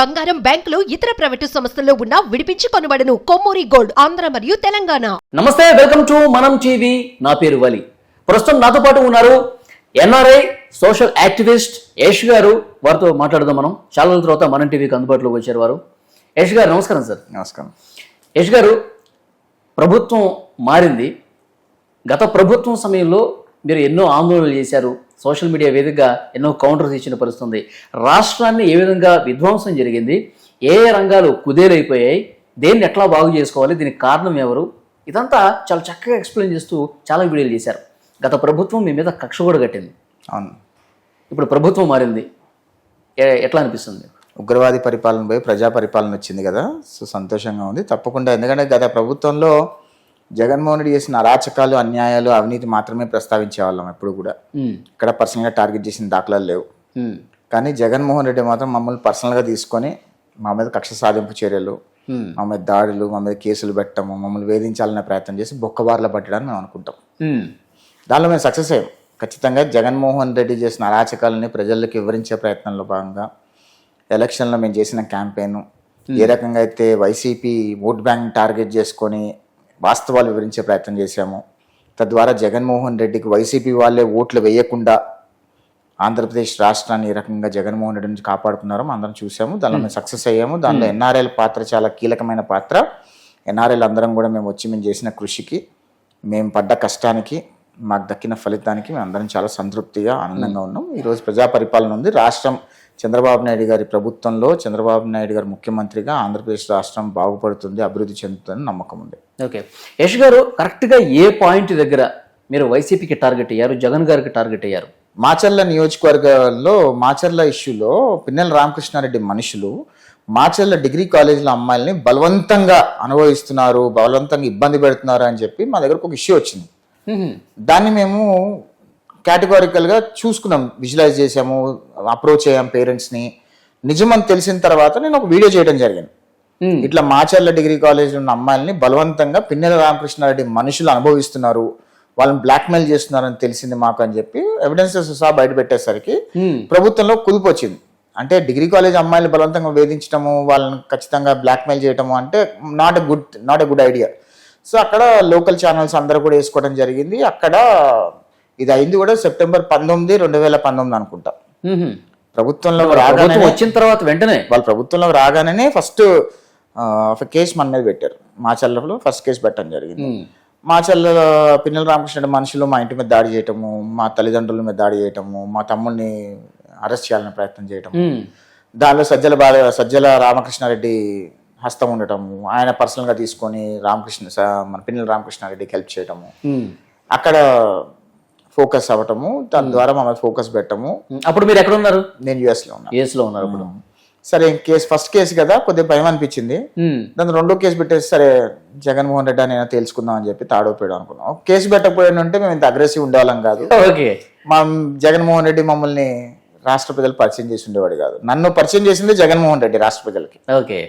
బంగారం బ్యాంకులు ఇతర ప్రైవేటు సంస్థల్లో ఉన్న విడిపించి కొనబడను కొమ్మూరి గోల్డ్ ఆంధ్ర మరియు తెలంగాణ. నమస్తే వెల్కమ్ టు మనం టీవీ. నా పేరు వలి. ప్రస్తుతం నాతో పాటు ఉన్నారు ఎన్ఆర్ఐ సోషల్ యాక్టివిస్ట్ యష్ గారు. వారితో మాట్లాడదాం మనం. చాలా రోజుల తర్వాత మనం టీవీకి అందుబాటులోకి వచ్చారు వారు. యష్ గారు నమస్కారం సార్. నమస్కారం. యష్ గారు ప్రభుత్వం మారింది. గత ప్రభుత్వం సమయంలో మీరు ఎన్నో ఆందోళనలు చేశారు. సోషల్ మీడియా వేదికగా ఎన్నో కౌంటర్స్ ఇచ్చిన పరిస్థితి ఉంది రాష్ట్రాన్ని ఏ విధంగా విధ్వంసం జరిగింది ఏ ఏ రంగాలు కుదేలైపోయాయి దేన్ని ఎట్లా బాగు చేసుకోవాలి దీనికి కారణం ఎవరు? ఇదంతా చాలా చక్కగా ఎక్స్ప్లెయిన్ చేస్తూ చాలా వీడియోలు చేశారు. గత ప్రభుత్వం మీ మీద కక్ష కూడా కట్టింది. అవును. ఇప్పుడు ప్రభుత్వం మారింది. ఎట్లా అనిపిస్తుంది? ఉగ్రవాది పరిపాలన పోయి ప్రజా పరిపాలన వచ్చింది కదా. సో సంతోషంగా ఉంది. తప్పకుండా. ఎందుకంటే గత ప్రభుత్వంలో జగన్మోహన్ రెడ్డి చేసిన అరాచకాలు అన్యాయాలు అవినీతి మాత్రమే ప్రస్తావించే వాళ్ళం ఎప్పుడు కూడా. ఇక్కడ పర్సనల్గా టార్గెట్ చేసిన దాఖలాలు లేవు. కానీ జగన్మోహన్ రెడ్డి మాత్రం మమ్మల్ని పర్సనల్గా తీసుకొని మా మీద కక్ష సాధింపు చర్యలు మా మీద దాడులు మా మీద కేసులు పెట్టడము మమ్మల్ని వేధించాలనే ప్రయత్నం చేసి బొక్కబార్ల పట్టడానికి మేము అనుకుంటాం. దానిలో మేము సక్సెస్ అయ్యాం. ఖచ్చితంగా జగన్మోహన్ రెడ్డి చేసిన అరాచకాలని ప్రజలకు వివరించే ప్రయత్నంలో భాగంగా ఎలక్షన్లో మేము చేసిన క్యాంపెయిన్ ఏ రకంగా అయితే వైసీపీ ఓట్ బ్యాంక్ టార్గెట్ చేసుకొని వాస్తవాలు వివరించే ప్రయత్నం చేశాము. తద్వారా జగన్మోహన్ రెడ్డికి వైసీపీ వాళ్ళే ఓట్లు వేయకుండా ఆంధ్రప్రదేశ్ రాష్ట్రాన్ని ఏ రకంగా జగన్మోహన్ రెడ్డి నుంచి కాపాడుకున్నారో అందరం చూసాము దానిలో మేము సక్సెస్ అయ్యాము. దానిలో ఎన్ఆర్ఐల పాత్ర చాలా కీలకమైన పాత్ర. ఎన్ఆర్ఐలు అందరం కూడా మేము వచ్చి మేము చేసిన కృషికి మేము పడ్డ కష్టానికి మాకు దక్కిన ఫలితానికి మేము అందరం చాలా సంతృప్తిగా ఆనందంగా ఉన్నాం. ఈరోజు ప్రజా పరిపాలన ఉంది. రాష్ట్రం చంద్రబాబు నాయుడు గారి ప్రభుత్వంలో చంద్రబాబు నాయుడు గారు ముఖ్యమంత్రిగా ఆంధ్రప్రదేశ్ రాష్ట్రం బాగుపడుతుంది అభివృద్ధి చెందుతుందని నమ్మకం ఉంది. ఓకే. యష్ గారు కరెక్ట్గా ఏ పాయింట్ దగ్గర మీరు వైసీపీకి టార్గెట్ అయ్యారు జగన్ గారికి టార్గెట్ అయ్యారు? మాచర్ల నియోజకవర్గాల్లో మాచర్ల ఇష్యూలో పిన్నెల రామకృష్ణారెడ్డి మనుషులు మాచర్ల డిగ్రీ కాలేజీలో అమ్మాయిల్ని బలవంతంగా అనుభవిస్తున్నారు బలవంతంగా ఇబ్బంది పెడుతున్నారు అని చెప్పి మా దగ్గరకు ఒక ఇష్యూ వచ్చింది. దాన్ని మేము కేటగారికల్గా చూసుకున్నాం విజువలైజ్ చేసాము అప్రోచ్ అయ్యాం పేరెంట్స్ని. నిజమని తెలిసిన తర్వాత నేను ఒక వీడియో చేయడం జరిగింది ఉమ్, ఇట్లా మాచర్ల డిగ్రీ కాలేజ్ ఉన్న అమ్మాయిల్ని బలవంతంగా పిన్నెల రామకృష్ణారెడ్డి మనుషులు అనుభవిస్తున్నారు వాళ్ళని బ్లాక్మెయిల్ చేస్తున్నారని తెలిసింది మాకు అని చెప్పి ఎవిడెన్సెస్ సహా బయట పెట్టేసరికి ఉమ్, ప్రభుత్వంలో కుదుపు వచ్చింది. అంటే డిగ్రీ కాలేజ్ అమ్మాయిలు బలవంతంగా వేధించడము వాళ్ళని ఖచ్చితంగా బ్లాక్మెయిల్ చేయటము అంటే not a good not a good idea so అక్కడ లోకల్ ఛానల్స్ అందరూ కూడా వేసుకోవడం జరిగింది. అక్కడ ఇది అయింది కూడా సెప్టెంబర్ పంతొమ్మిది రెండు వేల పంతొమ్మిది అనుకుంటా. ప్రభుత్వంలో ప్రభుత్వం రాగానే వచ్చిన తర్వాత వెంటనే? వాళ్ళ ప్రభుత్వంలో రాగానే ఫస్ట్ కేసు మన మీద పెట్టారు. మా చెల్లలో ఫస్ట్ కేసు పెట్టడం జరిగింది. మా చెల్లెల పిన్నెల రామకృష్ణ మనుషులు మా ఇంటి మీద దాడి చేయటము మా తల్లిదండ్రుల మీద దాడి చేయటము మా తమ్ముడిని అరెస్ట్ చేయాలని ప్రయత్నం చేయటము ఉమ్, దానిలో సజ్జల బాల సజ్జల రామకృష్ణారెడ్డి హస్తం ఉండటము ఆయన పర్సనల్గా తీసుకొని రామకృష్ణ మన పిన్నెల రామకృష్ణారెడ్డికి హెల్ప్ చేయటము. అక్కడ ఫోకస్ అవ్వటము దాని ద్వారా మా మీద ఫోకస్ పెట్టము. అప్పుడు మీరు ఎక్కడ ఉన్నారు నేను యుఎస్లో ఉన్నా. యుఎస్లో ఉన్నారు అప్పుడు. సరే కేసు ఫస్ట్ కేసు కదా కొద్దిగా భయం అనిపించింది. దాని రెండో కేసు పెట్టేసి సరే జగన్మోహన్ రెడ్డి అని తెలుసుకుందాం అని చెప్పి తాడోపోయాడు అనుకున్నాం. కేసు పెట్టకపోయాడు అంటే మేము ఇంత అగ్రెసివ్ ఉండేవాళ్ళం కాదు. ఓకే. మా జగన్మోహన్ రెడ్డి మమ్మల్ని రాష్ట్ర ప్రజలు పరిచయం చేసి ఉండేవాడు కాదు. నన్ను పరిచయం చేసింది జగన్మోహన్ రెడ్డి రాష్ట్ర ప్రజలకి. ఓకే.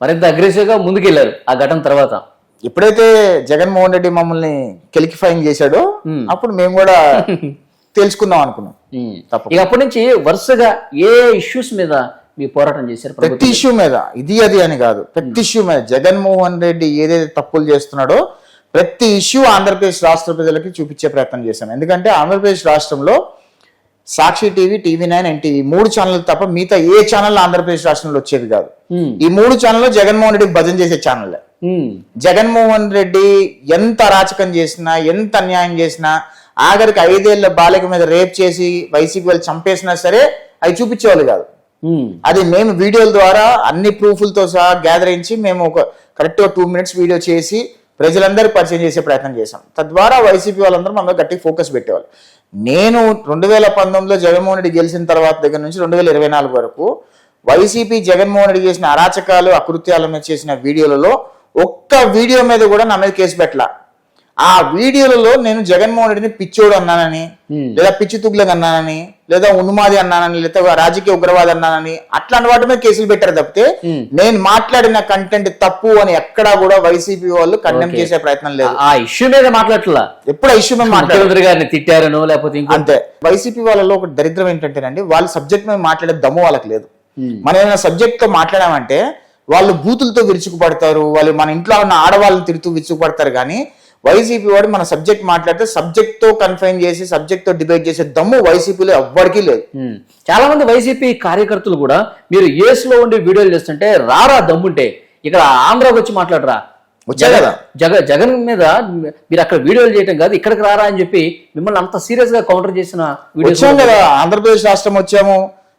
మరింత అగ్రెసివ్గా ముందుకెళ్ళారు ఆ ఘటన తర్వాత. ఎప్పుడైతే జగన్మోహన్ రెడ్డి మమ్మల్ని కెలికిఫైయింగ్ చేశాడో. అప్పుడు మేము కూడా తెలుసుకుందాం అనుకున్నాం. ఇక అప్పటి నుంచి వరుసగా ఏ ఇష్యూస్ మీద మీ పోరాటం చేశారు ప్రతి ఇష్యూ మీద ఇది అది అని కాదు. ప్రతి ఇష్యూ మీద జగన్మోహన్ రెడ్డి ఏదైతే తప్పులు చేస్తున్నాడో ప్రతి ఇష్యూ ఆంధ్రప్రదేశ్ రాష్ట్ర ప్రజలకి చూపించే ప్రయత్నం చేశాం. ఎందుకంటే ఆంధ్రప్రదేశ్ రాష్ట్రంలో Sakshi TV TV nine NTV మూడు ఛానల్ తప్ప మిగతా ఏ ఛానల్ ఆంధ్రప్రదేశ్ రాష్ట్రంలో వచ్చేది కాదు. ఈ మూడు ఛానల్లో జగన్మోహన్ రెడ్డికి భజన చేసే ఛానల్లే ఉమ్, జగన్మోహన్ రెడ్డి ఎంత అరాచకం చేసినా ఎంత అన్యాయం చేసినా ఆఖరికి ఐదేళ్ళ బాలిక మీద రేప్ చేసి వైసీపీ వాళ్ళు చంపేసినా సరే అవి చూపించేవాళ్ళు కాదు. అది మేము వీడియోల ద్వారా అన్ని ప్రూఫ్లతో సహా గ్యాదర్ అయించి మేము ఒక కరెక్ట్ టూ మినిట్స్ వీడియో చేసి ప్రజలందరికీ పరిచయం చేసే ప్రయత్నం చేశాం. తద్వారా వైసీపీ వాళ్ళందరూ మన మీద గట్టిగా ఫోకస్ పెట్టేవాళ్ళు. నేను రెండు వేల పంతొమ్మిదిలో జగన్మోహన్ రెడ్డి గెలిచిన తర్వాత దగ్గర నుంచి రెండు వేల ఇరవై నాలుగు వరకు వైసీపీ జగన్మోహన్ రెడ్డి చేసిన అరాచకాలు అకృత్యాల మీద చేసిన వీడియోలలో ఒక్క వీడియో మీద కూడా నా మీద కేసు పెట్టలా. ఆ వీడియోలలో నేను జగన్మోహన్ రెడ్డిని పిచ్చోడు అన్నానని. లేదా పిచ్చి తుగ్లకు అన్నానని లేదా ఉన్మాది అన్నానని లేదా రాజకీయ ఉగ్రవాది అన్నానని అట్లాంటి వాటి మీద కేసులు పెట్టారు తప్పితే. నేను మాట్లాడిన కంటెంట్ తప్పు అని ఎక్కడా కూడా వైసీపీ వాళ్ళు కండెమ్. చేసే ప్రయత్నం లేదు. ఆ ఇష్యూ మీద మాట్లాడట్లా? ఎప్పుడు ఇష్యూ మేము మాట్లాడారు. గారిని తిట్టారనో లేకపోతే అంతే. వైసీపీ వాళ్ళలో ఒక దరిద్రం ఏంటంటేనండి వాళ్ళ సబ్జెక్ట్ మీద మాట్లాడే దమ్ము వాళ్ళకి లేదు. మనం ఏదైనా సబ్జెక్ట్తో మాట్లాడామంటే వాళ్ళు బూతులతో విరుచుకుపడతారు వాళ్ళు మన ఇంట్లో ఉన్న ఆడవాళ్ళని తిడుతూ విరుచుకుపడతారు కానీ వైసీపీ వాడు మన సబ్జెక్ట్ మాట్లాడితే సబ్జెక్ట్తో కన్ఫైన్ చేసి సబ్జెక్ట్తో డిబేట్ చేసే దమ్ము వైసీపీలో ఎవ్వరికీ లేదు. చాలా మంది వైసీపీ కార్యకర్తలు కూడా మీరు యేస్లో ఉండి వీడియోలు చేస్తుంటే రారా దమ్ముంటే ఇక్కడ ఆంధ్రాకి వచ్చి మాట్లాడరా? వచ్చాయి కదా. జగ జగన్ మీద మీరు అక్కడ వీడియోలు చేయటం కాదు ఇక్కడికి రారా అని చెప్పి మిమ్మల్ని అంత సీరియస్గా కౌంటర్ చేసిన వచ్చాం కదా ఆంధ్రప్రదేశ్ రాష్ట్రం వచ్చాము.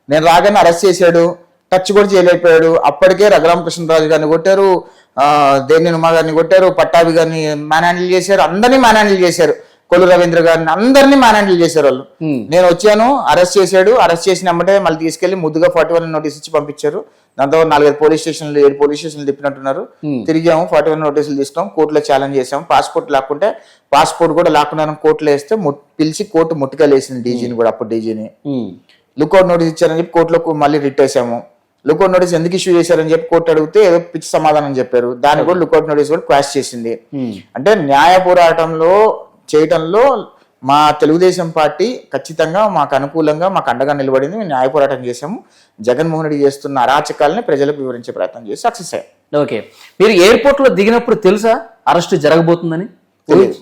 నేను రాగానే అరెస్ట్ చేశాడు. టచ్ కూడా చేయలేకపోయాడు. అప్పటికే రఘురామకృష్ణరాజు గారిని కొట్టారు ఆ, దేని ఉమా గారిని కొట్టారు పట్టాభి గారిని మ్యాన్ హ్యాండిల్ చేశారు అందరినీ మ్యాన్ హ్యాండిల్ చేశారు. కొల్లు రవీంద్ర గారిని అందరినీ మ్యాన్ హ్యాండిల్ చేశారు వాళ్ళు. Hmm. నేను వచ్చాను అరెస్ట్ చేశాడు అరెస్ట్ చేసిన వెంబటే మళ్ళీ తీసుకెళ్ళి ముద్దుగా ఫార్టీ వన్ నోటీస్ ఇచ్చి పంపించారు. దాంతో నాలుగైదు పోలీస్ స్టేషన్లు ఏడు పోలీస్ స్టేషన్లు తిప్పినట్టున్నారు. తిరిగాము ఫార్టీ వన్ నోటీసులు తీసుకున్నాం కోర్టులో ఛాలెంజ్ చేసాం పాస్పోర్ట్ లాక్కుంటే పాస్పోర్ట్ కూడా లాక్కున్నాను కోర్టులో వేస్తే పిలిచి కోర్టు ముట్టుగా లేసింది డీజీని కూడా అప్పుడు డీజీని. లుకౌట్ నోటీస్ ఇచ్చారని చెప్పి కోర్టులో మళ్ళీ రిట్ వేసాము. లుకౌట్ నోటీస్ ఎందుకు ఇష్యూ చేశారని చెప్పి కోర్టు అడిగితే ఏదో పిచ్చి సమాధానం చెప్పారు. దాన్ని కూడా లుకౌట్ నోటీస్ కూడా క్వాష్ చేసింది. ఉమ్. అంటే న్యాయ పోరాటంలో చేయటంలో మా తెలుగుదేశం పార్టీ ఖచ్చితంగా మాకు అనుకూలంగా మాకు అండగా నిలబడింది. మేము న్యాయ పోరాటం చేసాము జగన్మోహన్ రెడ్డి చేస్తున్న అరాచకాలని ప్రజలకు వివరించే ప్రయత్నం చేసి సక్సెస్ అయ్యాం. ఓకే మీరు ఎయిర్పోర్ట్లో దిగినప్పుడు తెలుసా? అరెస్ట్ జరగబోతుందని? తెలియదు.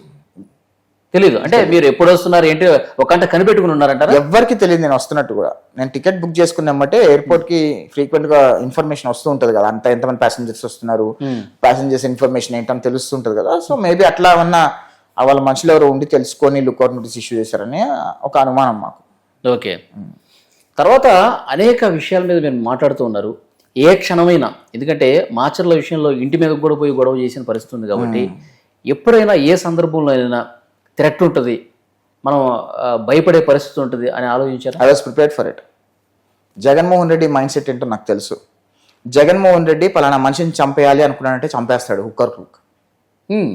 తెలీదు. అంటే మీరు ఎప్పుడు వస్తున్నారు ఏంటి ఒక గంట కనిపెట్టుకుని ఉన్నారంటారా? ఎవ్వరికి తెలియదు నేను వస్తున్నట్టు కూడా. నేను టికెట్ బుక్ చేసుకున్నామంటే ఎయిర్పోర్ట్కి ఫ్రీక్వెంట్గా ఇన్ఫర్మేషన్ వస్తూ ఉంటది కదా. అంత ఎంతమంది ప్యాసింజర్స్ వస్తున్నారు ప్యాసింజర్స్ ఇన్ఫర్మేషన్ ఏంటని తెలుస్తుంటది కదా. సో మేబీ అట్లా ఉన్న ఆ వాళ్ళ మనుషులు ఎవరు ఉండి తెలుసుకొని లుకౌట్ నోటీస్ ఇష్యూ చేశారని ఒక అనుమానం మాకు. ఓకే. తర్వాత అనేక విషయాల మీద మీరు మాట్లాడుతూ ఉన్నారు. ఏ క్షణమైనా ఎందుకంటే మాచర్ల విషయంలో ఇంటి మీద కూడా పోయి గొడవ చేసిన పరిస్థితి ఉంది కాబట్టి ఎప్పుడైనా ఏ సందర్భంలో అయినా థ్రెట్ ఉంటుంది. మనం భయపడే పరిస్థితి ఉంటుంది అని ఆలోచించారా? I was prepared for it Jaganmohan Reddy mind set ఏంటో నాకు తెలుసు. జగన్మోహన్ రెడ్డి పలానా మనిషిని చంపేయాలి అనుకున్నాడంటే చంపేస్తాడు హుక్కర్ కుక్ ఉమ్,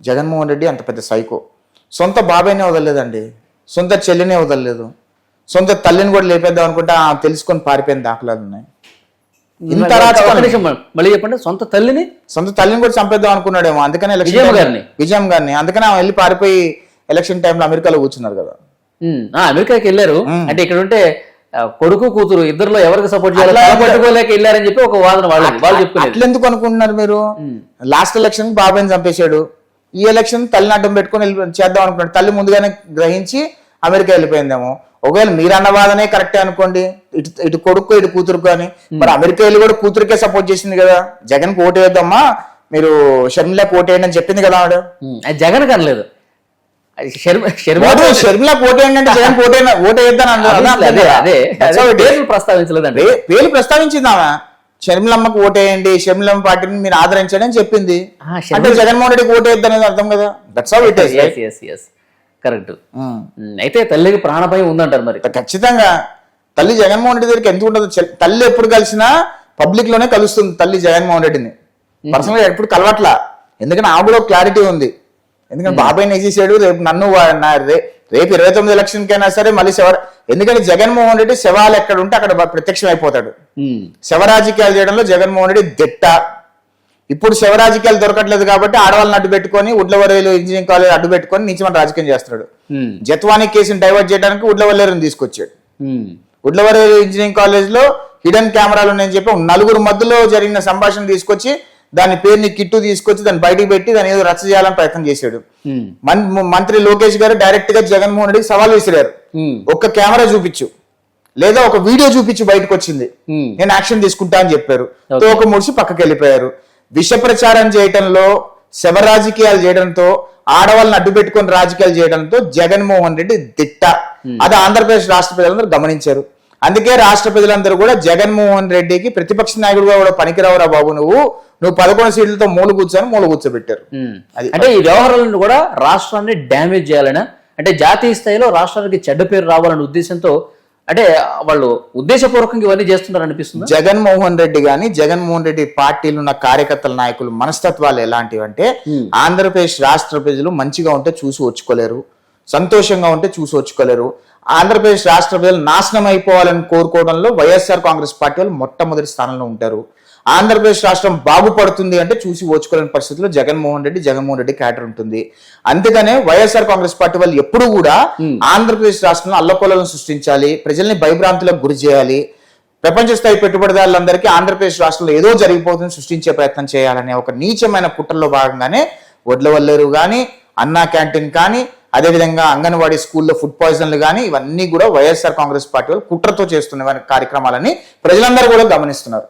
జగన్మోహన్ రెడ్డి అంత పెద్ద సైకో సొంత బాబాయ్నే వదలలేదండి. సొంత చెల్లినే వదలలేదు. సొంత తల్లిని కూడా లేపేద్దాం అనుకుంటే తెలుసుకొని పారిపోయిన దాఖలాలు ఉన్నాయి. ఇంత నిమిషం మళ్ళీ చెప్పండి. సొంత తల్లిని సొంత తల్లిని కూడా చంపేద్దాం అనుకున్నాడేమో. అందుకనే time- గారిని? విజయం గారిని. అందుకనే ఆమె వెళ్ళి పారిపోయి ఎలక్షన్ టైంలో అమెరికాలో కూర్చున్నారు కదా. అమెరికాకి వెళ్ళారు. అంటే ఇక్కడ ఉంటే కొడుకు కూతురు ఇద్దరులో ఎవరికి సపోర్ట్ చేయాలి? పట్టుకోలేక వెళ్ళారని చెప్పి ఒక వాదన వాళ్ళు వాళ్ళు చెప్పుకునేది. అట్లా ఎందుకు అనుకుంటున్నారు మీరు? లాస్ట్ ఎలక్షన్ బాబాయ్ని చంపేశాడు. ఈ ఎలక్షన్ తల్లిని అడ్డం పెట్టుకొని చేద్దాం అనుకున్నాడు. తల్లి ముందుగానే గ్రహించి అమెరికా వెళ్ళిపోయిందేమో. ఒకవేళ మీరు అన్న వాదనే కరెక్టే అనుకోండి ఇటు ఇటు కొడుకు ఇటు కూతురు కానీ. మరి అమెరికా వెళ్ళి కూడా కూతురికే సపోర్ట్ చేసింది కదా. జగన్ ఓటు వేద్దామా? మీరు షర్మిలా ఓటు వేయండి అని చెప్పింది కదా ఆవిడ. జగన్ కనలేదు షర్మిలా ఓటు వేయండి అంటే జగన్ అదే పేర్లు ప్రస్తావించలేదండి. పేరు ప్రస్తావించింది ఆమె. షర్మిలమ్మకు ఓటేయండి షర్మిలమ్మ పార్టీని మీరు ఆదరించండి అని చెప్పింది. అంటే జగన్మోహన్ రెడ్డికి ఓటేయద్దు అనేది అర్థం కదా? That's how it is correct. అయితే తల్లికి ప్రాణభయం ఉందంటారు మరి. ఖచ్చితంగా. తల్లి జగన్మోహన్ రెడ్డి దగ్గరికి ఎందుకు ఉండదు? తల్లి ఎప్పుడు కలిసినా పబ్లిక్లోనే కలుస్తుంది తల్లి జగన్మోహన్ రెడ్డిని. పర్సనల్గా ఎప్పుడు కలవట్లా? ఎందుకంటే ఆమె కూడా క్లారిటీ ఉంది. ఎందుకంటే బాబాయ్ నెగేసాడు రేపు నన్ను రేపు ఇరవై తొమ్మిది ఎలక్షన్ కైనా సరే మళ్ళీ శవ ఎందుకంటే జగన్మోహన్ రెడ్డి శవాలు ఎక్కడ ఉంటే అక్కడ ప్రత్యక్షం అయిపోతాడు ఉమ్, శవ రాజకీయాలు చేయడంలో జగన్మోహన్ రెడ్డి దిట్ట. ఇప్పుడు శవ రాజకీయాలు దొరకట్లేదు కాబట్టి ఆడవాళ్ళని అడ్డు పెట్టుకొని ఉడ్లవరేలు ఇంజనీరింగ్ కాలేజ్ అడ్డు పెట్టుకొని నీచమైన రాజకీయం చేస్తున్నాడు. జత్వానీ కేసుని డైవర్ట్ చేయడానికి ఉడ్లవల్లేరుని తీసుకొచ్చాడు. ఉడ్లవరేలు ఇంజనీరింగ్ కాలేజ్లో హిడెన్ కెమెరాలు ఉన్నాయని చెప్పి నలుగురు మధ్యలో జరిగిన సంభాషణ తీసుకొచ్చి దాని పేరుని కిట్టు తీసుకొచ్చి దాన్ని బయటికి పెట్టి దాన్ని ఏదో రచ్చ చేయాలని ప్రయత్నం చేశాడు. మన్- మంత్రి లోకేష్ గారు డైరెక్ట్గా జగన్మోహన్ రెడ్డికి సవాల్ విసిరారు. ఒక్క కెమెరా చూపించు. లేదా ఒక వీడియో చూపించు బయటకు వచ్చింది. నేను యాక్షన్ తీసుకుంటా అని చెప్పారు. తోక ముడిచి పక్కకి వెళ్ళిపోయారు. విష ప్రచారం చేయటంలో శవ రాజకీయాలు చేయడంతో ఆడవాళ్ళని అడ్డు పెట్టుకొని రాజకీయాలు చేయడంతో జగన్మోహన్ రెడ్డి దిట్ట. అది ఆంధ్రప్రదేశ్ రాష్ట్ర ప్రజలందరూ గమనించారు. అందుకే రాష్ట్ర ప్రజలందరూ కూడా జగన్మోహన్ రెడ్డికి ప్రతిపక్ష నాయకుడుగా కూడా పనికిరావురా బాబు నువ్వు. నువ్వు పదకొండు సీట్లతో మూలు కూర్చొని మూలు కూర్చోబెట్టారు. ఉమ్. అది- అంటే ఈ వ్యవహారాలను కూడా రాష్ట్రాన్ని డ్యామేజ్ చేయాలనా? అంటే జాతీయ స్థాయిలో రాష్ట్రానికి చెడ్డ పేరు రావాలనే ఉద్దేశంతో అంటే వాళ్ళు ఉద్దేశపూర్వకంగా ఇవన్నీ చేస్తున్నారు అనిపిస్తుంది? జగన్మోహన్ రెడ్డి గాని జగన్మోహన్ రెడ్డి పార్టీలు ఉన్న కార్యకర్తల నాయకులు మనస్తత్వాలు ఎలాంటివి అంటే ఆంధ్రప్రదేశ్ రాష్ట్ర ప్రజలు మంచిగా ఉంటే చూసి వచ్చుకోలేరు సంతోషంగా ఉంటే చూసి వచ్చుకోలేరు ఆంధ్రప్రదేశ్ రాష్ట్ర ప్రజలు నాశనం అయిపోవాలని కోరుకోవడంలో వైఎస్ఆర్ కాంగ్రెస్ పార్టీ వాళ్ళు మొట్టమొదటి స్థానంలో ఉంటారు. ఆంధ్రప్రదేశ్ రాష్ట్రం బాగుపడుతుంది అంటే చూసి ఓచుకోలేని పరిస్థితుల్లో జగన్మోహన్ రెడ్డి జగన్మోహన్ రెడ్డి క్యాటర్ ఉంటుంది. అందుకనే వైఎస్ఆర్ కాంగ్రెస్ పార్టీ వాళ్ళు ఎప్పుడు కూడా ఆంధ్రప్రదేశ్ రాష్ట్రంలో అల్లకొలను సృష్టించాలి ప్రజల్ని భయభ్రాంతులకు గురి చేయాలి ప్రపంచ స్థాయి పెట్టుబడిదారులందరికీ ఆంధ్రప్రదేశ్ రాష్ట్రంలో ఏదో జరిగిపోతుంది సృష్టించే ప్రయత్నం చేయాలనే ఒక నీచమైన కుట్రలో భాగంగానే వడ్ల వల్లేరు కానీ అన్నా క్యాంటీన్ కానీ అదేవిధంగా అంగన్వాడీ స్కూల్లో ఫుడ్ పాయిజన్లు కానీ ఇవన్నీ కూడా వైఎస్ఆర్ కాంగ్రెస్ పార్టీ వాళ్ళు కుట్రతో చేస్తున్న కార్యక్రమాలని ప్రజలందరూ కూడా గమనిస్తున్నారు.